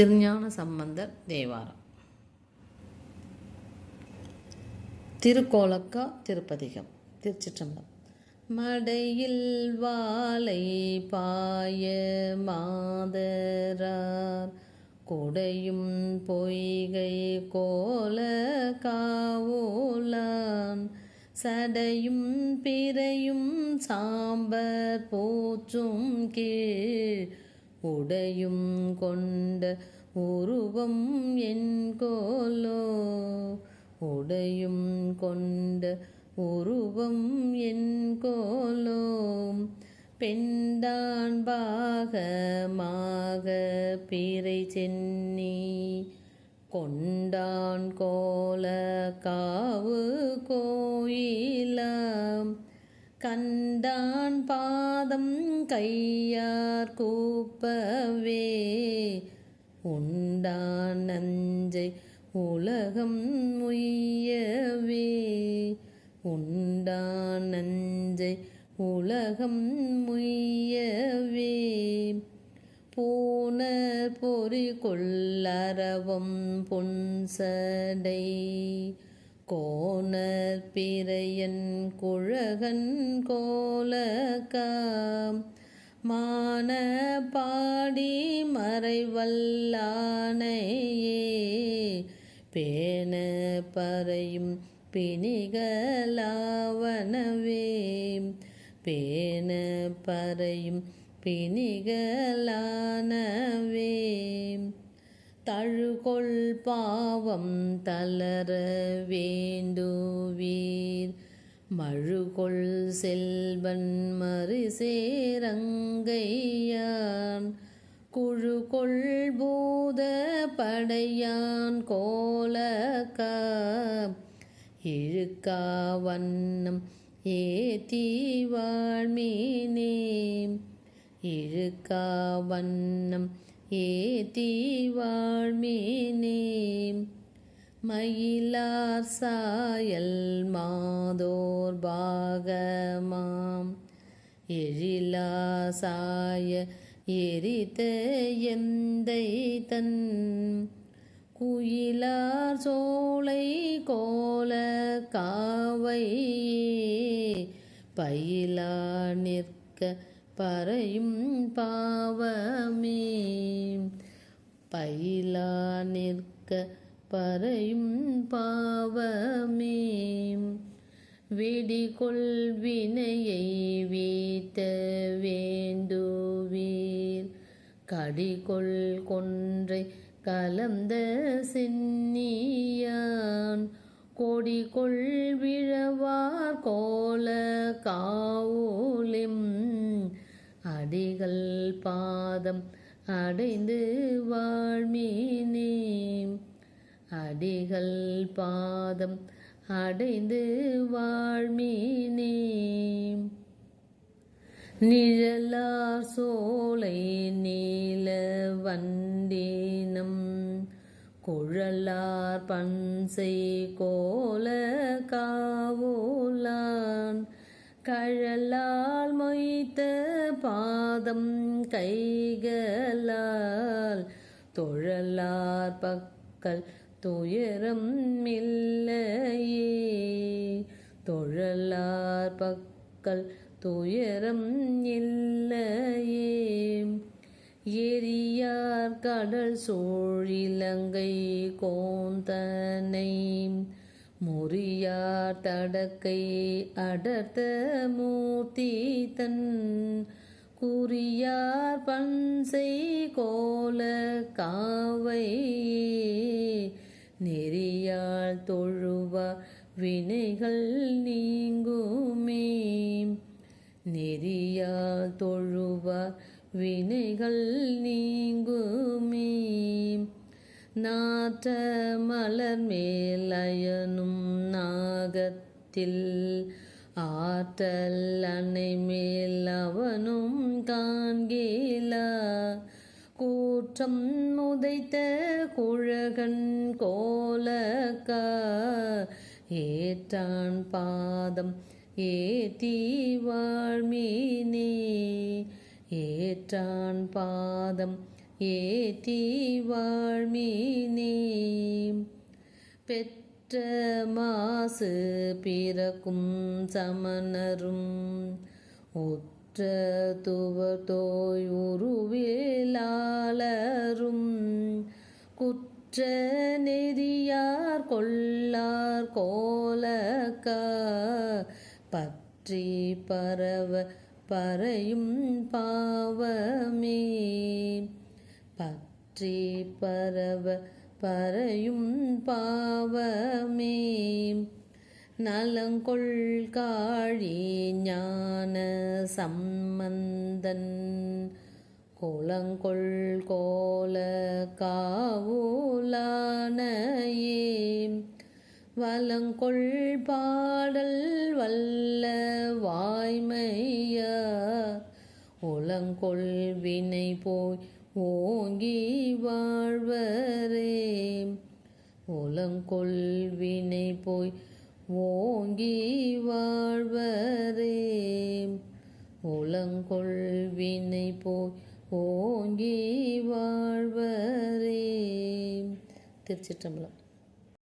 திருஞான சம்பந்தர் தேவாரம். திருக்கோலக்கா திருப்பதிகம் திருச்சிற்றம்பலம். மடையில் வாழை பாய மாதரார். கொடையும் பொய்கை கோல காவோலான். சடையும் பிறையும் சாம்பர் போற்றும் கீழ். உடையும் கொண்ட உருவம் என் கோலோ. உடையும் கொண்ட உருவம் என் கோலோ. பெண்டான் பாகமாக பிறை சென்னி கொண்டான் கோல காவு கோயிலாம். கண்டான் பாதம் கையார் கூப்பவே. உண்டான் நஞ்சை உலகம் முய்யவே உண்டான் நஞ்சை உலகம் முய்யவே பூனர் பொறி கொள்ளரவம் பொன்சடை கோணர் பிறையன் குழகன் கோலக்காம் மான பாடி மறைவல்லானையே பேண பறையும் பிணிகளாவனவே. பேண பறையும் பிணிகளானவே. தழுகொள் பாவம் தளர வேண்டுவீர். மழுகொள் செல்வன் மறுசேரங்கையான். குழுகொள் பூத படையான் கோலக்கா இழுக்கா வண்ணம் ஏத்தி வாழ்மீனே. இழுக்கா வண்ணம் ஏத்தி வாழ்மீனே. மயிலார் சாயல் மாதோர் பாகமாம். எழிலா சாய எரித்த எந்தை தன். குயிலார் சோலை கோல காவை பயிலா நிற்க பறையும் பாவமே. பயிலா நிற்க பறையும் பாவமே. வெடிகொள் வினையை வீட்ட வேண்டுவீர். கடிகொள் கொன்றை கலந்த சென்னியான் கொடிகொள் விழவார் கோல காவூலிம் அடிகள் பாதம் அடைந்து வாழ்மீனே. அடிகள் பாதம் அடைந்து வாழ்மீனே. நிழலார் சோலை நீல வண்டினம் குழலார் பன்சை கோல காவோலான். கழலால் மொய்த்த பாதம் கைகளால் தொழலார் பக்கல் துயரம் இல்லையே. தொழலார் பக்கல் துயரம் இல்லையே. எரியார் கடல் சோழிலங்கை கோந்தனை முறியார் தடக்கை அடர்த்த மூர்த்தி தன் குறியார் பன்சை கோல காவை நெறியால் தொழுவா வினைகள் நீங்குமே. நெறியால் தொழுவா வினைகள் நீங்குமே. நாற்ற மலர் மேலயனும் நாகத்தில் ஆற்றல் அன்னை மேல் அவனும் காண்கேலா கூற்றம் முதைத்த குழகன் கோலக்கா ஏற்றான் பாதம் ஏத்தி வாழ்மீனே ஏற்றான் பாதம் ஏத்தி வாழ்மீனே பெற்ற மாசு பிறக்கும் சமணரும். உற்ற துவத்தோய் உருவிலாளரும். குற்ற நெறியார் கொள்ளார் கோலக்கா. பற்றி பரவ பறையும் பாவமே. பற்றி பரவ பறையும் பாவமே. நலங்கொள் காழி ஞான சம்பந்தன் கோலங்கொள் கோல காவூலானையே. வலங்கொள் பாடல் வல்ல வாய்மையா உலங்கொள் வினை போய் ஓங்கி வாழ்வரே. உலங்கொள்வினை போய் ஓங்கி வாழ்வரே. உலங்கொள்வினை போய் ஓங்கி வாழ்வரே. திருச்சிற்றம்பலம்.